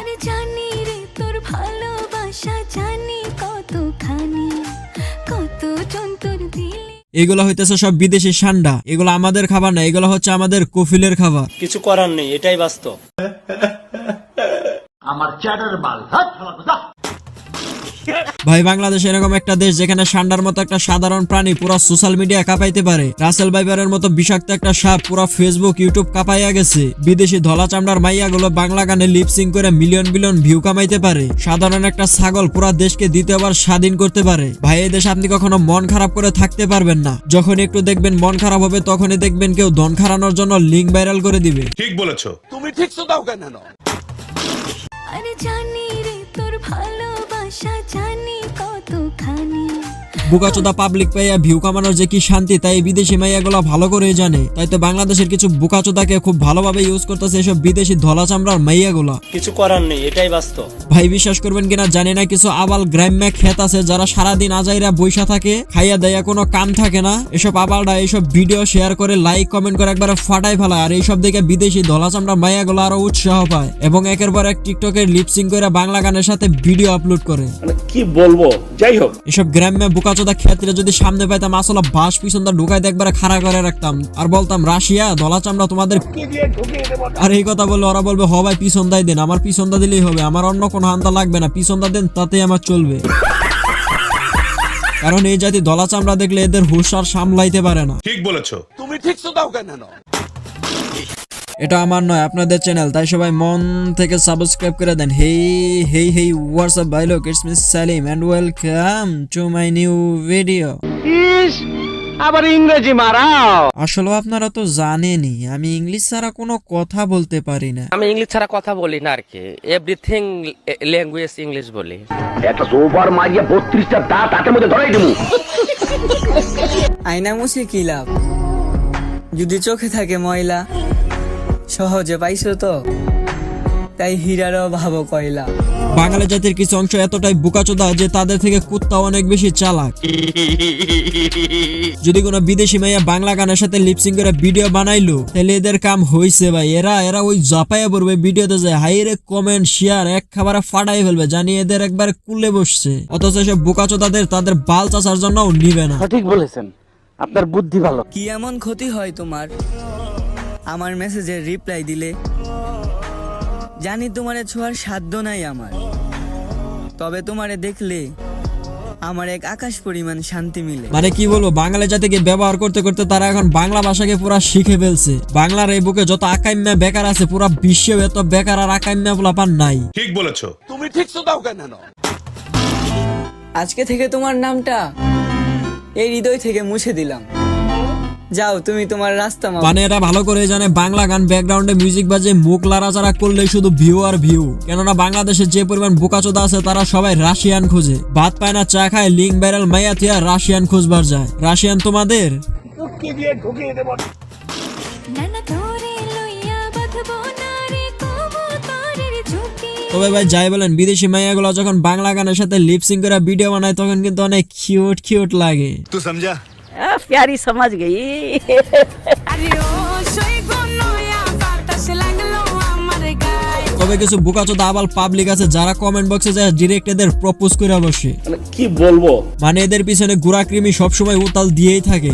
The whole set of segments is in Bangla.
আরে জানি রে তোর ভালোবাসা জানি কতখানি কত দিলে। এগুলো হইতেছে সব বিদেশি সান্ডা। এগুলো আমাদের খাবার না এগুলো হচ্ছে আমাদের কফিলের খাবার। কিছু করার নেই এটাই বাস্তব। ভাই বাংলাদেশ এরকম একটা দেশ যেখানে সান্ডার মতো একটা সাধারণ প্রাণী পুরো সোশ্যাল মিডিয়া কাঁপাইতে পারে। রাসেল বাইবারের মতো বিষাক্ত একটা সাপ পুরো ফেসবুক ইউটিউব কাঁপাইয়া গেছে। বিদেশি ধলা চামড়ার মাইয়া গুলো বাংলা গানে লিপসিং করে মিলিয়ন বিলিয়ন ভিউ কামাইতে পারে। সাধারণ একটা ছাগল পুরা দেশকে দ্বিতীয়বার স্বাধীন করতে পারে। ভাই এই দেশে আপনি কখনো মন খারাপ করে থাকতে পারবেন না। যখন একটু দেখবেন মন খারাপ হবে তখনই দেখবেন কেউ ধন খারানোর জন্য লিঙ্ক ভাইরাল করে দিবে। ঠিক বলেছ। তুমি ঠিক তো দাও কেন? আরে জানি রে তোর ভালোবাসা জানি কতখানি বুকাচোদা পাবলিক পাইয়া ভিউ কামানোর যে কি শান্তি তাই বিদেশি মাইয়াগুলো ভালো করেই জানে। তাই তো বাংলাদেশের কিছু বুকাচোদাকে খুব ভালোভাবে ইউজ করতেছে এসব বিদেশি ধলা চামড়ার মাইয়াগুলা। কিছু করার নেই এটাই বাস্তব। ভাই বিশ্বাস করবেন কিনা জানি না কিছু আবাল গ্রাম্য খেত আছে যারা সারাদিন আজাইরা বৈশা থাকে খাইয়া দেয়া কোনো কাম থাকে না। এসব আবালরা এইসব ভিডিও শেয়ার করে লাইক কমেন্ট করে একবারে ফাটাই ফেলায়। আর এইসব দেখে বিদেশি ধলা চামড়ার মাইয়াগুলো আরও উৎসাহ পায়। এবং একের পর এক টিকটকের লিপসিং করে বাংলা গানের সাথে ভিডিও আপলোড করে। মানে কি বলব? যাই হোক। এসব গ্রাম্যে বুকাচোদা ক্ষেত্রে যদি সামনে পাইতাম আসলে বাস পিছন দা ঢুকাই একবারে খাড়া করে রাখতাম। আর বলতাম রাশিয়া দলা চামড়া তোমাদের আর এই কথা বললে ওরা বলবে হ ভাই পিছন দাই দেন আমার পিছন দা দিলেই হবে আমার অন্য কোনো হান্তা লাগবে না পিছন দা দেন তাতেই আমার চলবে। কারণ এই জাতি দলা চামড়া দেখলে এদের হুশ আর সামলাইতে পারে না। ঠিক বলেছ। এটা আমার নয় আপনাদের চ্যানেল তাই সবাই মন থেকে সাবস্ক্রাইব করে দেন। হেই হেই হেই হোয়াটসঅ্যাপ ভাই লোক? It's miss Salim and welcome to my new video আবার ইংরেজি মারাও। আসলে আপনারা তো জানেনই আমি ইংলিশ ছাড়া কোনো কথা বলতে পারি না। আমি ইংলিশ ছাড়া কথা বলি না আর কি এভরিথিং ল্যাঙ্গুয়েজ ইংলিশ বলি। একটা সোফার মারিয়া বত্রিশটা দাঁত হাতের মধ্যে ধরাই দেবো আয়না মুছে কি লাভ? যদি চোখে থাকে ময়লা সহজে পাইছো তো? তাই হীরারও ভাবো কয়লা বাঙালি জাতির কিছু অংশ এতটাই বোকাচোদা যে তাদের থেকে কুত্তা অনেক বেশি চালাক। যদি কোনো বিদেশি মাইয়া বাংলা গানের সাথে লিপসিং করে ভিডিও বানাইলো তাহলে এদের কাম হইছে ভাই। এরা এরা ওই জাপাইয়া পড়বে ভিডিওতে যায় হাইরে কমেন্ট শেয়ার এক খাবারে ফাটাই ফেলবে জানি এদের একবার কুলে বসছে। অথচ সব বোকাচোদাদের তাদের বাল চাচার জন্যও নিবে না। সঠিক বলেছেন। আপনার বুদ্ধি ভালো। কি এমন ক্ষতি হয় তোমার? আমার মেসেজের রিপ্লাই দিলে। জানি তোমারে ছোঁয়ার সাধ্য নাই আমার। তবে তোমারে দেখলে আমার এক আকাশ পরিমাণ শান্তি মিলে। মানে কি বলব বাঙালি জাতিকে ব্যবহার করতে করতে তারা এখন বাংলা ভাষাকে পুরা শিখে ফেলছে। বাংলার এই বুকে যত আকাইম্যা বেকার আছে পুরা বিশ্বে এত বেকার আর আকাইম্যা পোলাপান নাই। ঠিক বলেছ। তুমি ঠিক দাও কেন আজকে থেকে তোমার নামটা এই হৃদয় থেকে মুছে দিলাম। যাও তুমি তোমার রাস্তা মাপো। মানে এরা ভালো করে জানে বাংলা গান ব্যাকগ্রাউন্ডে মিউজিক বাজে মুখ লাড়াচাড়া করলেই শুধু ভিউ আর ভিউ কেননা বাংলাদেশে যে পরিমাণ বোকাচোদা আছে তারা সবাই রাশিয়ান খোঁজে। ভাত পায় না চা খায় লিঙ্ক ভাইরাল মাইয়া থিয়া রাশিয়ান খুঁজবার যায়। রাশিয়ান তোমাদের? তবে ভাই যাই বলেন বিদেশি মাইয়াগুলো যখন বাংলা গানের সাথে লিপসিং করে ভিডিও বানায় তখন কিন্তু অনেক কিউট কিউট লাগে। তুই সমঝা? প্যারি समझ गई। তবে কিছু বোকাচোদা আবাল পাবলিক আছে যারা কমেন্ট বক্সে যায় ডিরেক্ট এদের প্রপোজ করে বসে। মানে কি বলব? মানে এদের পিছনে গুড়া কৃমি সবসময় উতাল দিয়েই থাকে।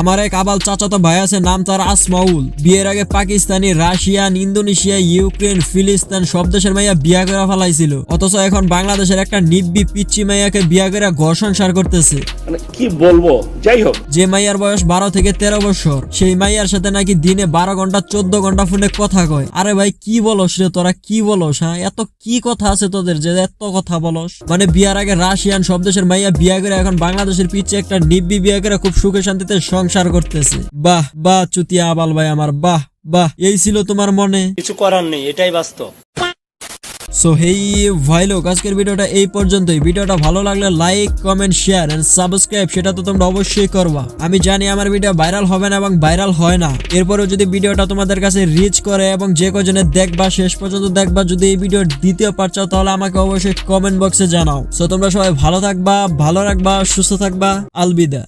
আমার এক আবাল চাচাতো ভাই আছে, নাম তার আসমাউল। বিয়ের আগে পাকিস্তানি, রাশিয়ান, ইন্দোনেশিয়া, ইউক্রেন, ফিলিস্তিন সব দেশের মাইয়া বিয়া করে ফেলাইছিল। অথচ এখন বাংলাদেশের একটা নিব্বি পিচ্ছি মাইয়াকে বিয়া করে ঘর সংসার করতেছে। মানে কি বলব? যাই হোক। যে মাইয়ার বয়স বারো থেকে তেরো বছর সেই মাইয়ার সাথে নাকি দিনে বারো ঘণ্টা চোদ্দ ঘণ্টা ফোনে কথা কয়। আরে ভাই কি বলস রে তোরা? কি বলস হ্যাঁ? এত কি কথা আছে তোদের যে এত কথা বলস? মানে বিয়ার আগে রাশিয়ান সব দেশের মাইয়া বিয়া করে এখন বাংলাদেশের পিচ্ছে একটা নিব্বি বিয়া করে খুব সুখে শান্তিতে সংসার করতেছে। বাহ বাহ চুতিয়া আবাল ভাই আমার বাহ বাহ এই ছিল তোমার মনে। কিছু করার নেই এটাই বাস্তব। সো হেই ভাই লোক আজকের ভিডিওটা এই পর্যন্তই। ভিডিওটা ভালো লাগলে like comment share and subscribe সেটা তো তোমরা অবশ্যই করবা। আমি জানি আমার ভিডিও ভাইরাল হবে না এবং ভাইরাল হয় না। এরপরেও যদি ভিডিওটা তোমাদের কাছে রিচ করে এবং যে কজনে দেখবা, শেষ পর্যন্ত দেখবা, যদি এই ভিডিও দ্বিতীয় পার্ট চাও, তাহলে আমাকে অবশ্যই কমেন্ট বক্সে জানাও। সো তোমরা সবাই ভালো থাকবা, ভালো রাখবা, সুস্থ থাকবা, আলবিদা।